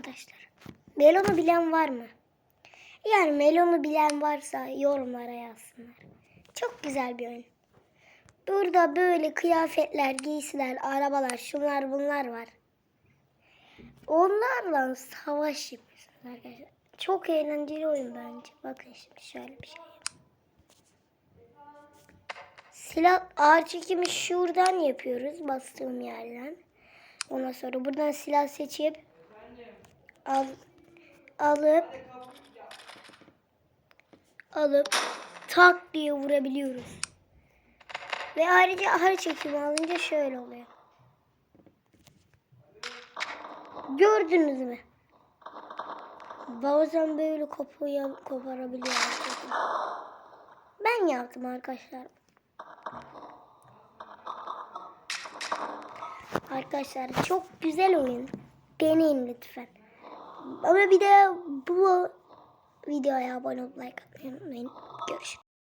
arkadaşlar. Melon'u bilen var mı? Yani Melon'u bilen varsa yorumlara yazsınlar. Çok güzel bir oyun. Burada böyle kıyafetler, giysiler, arabalar, şunlar bunlar var. Onlarla savaş yapıyorsunuz arkadaşlar. Çok eğlenceli oyun bence. Bakın şimdi şöyle bir şey. Silah ağır çekimi şuradan yapıyoruz bastığım yerden. Ondan sonra buradan silah seçip al, alıp alıp tak diye vurabiliyoruz. Ve ayrıca ağır çekimi alınca şöyle oluyor. Gördünüz mü? Bazen böyle kopuyor, koparabiliyor. Ben yaptım arkadaşlar. Arkadaşlar çok güzel oyun. Deneyin lütfen. Ama bir de bu videoya abone olup like unutmayın. Görüşürüz.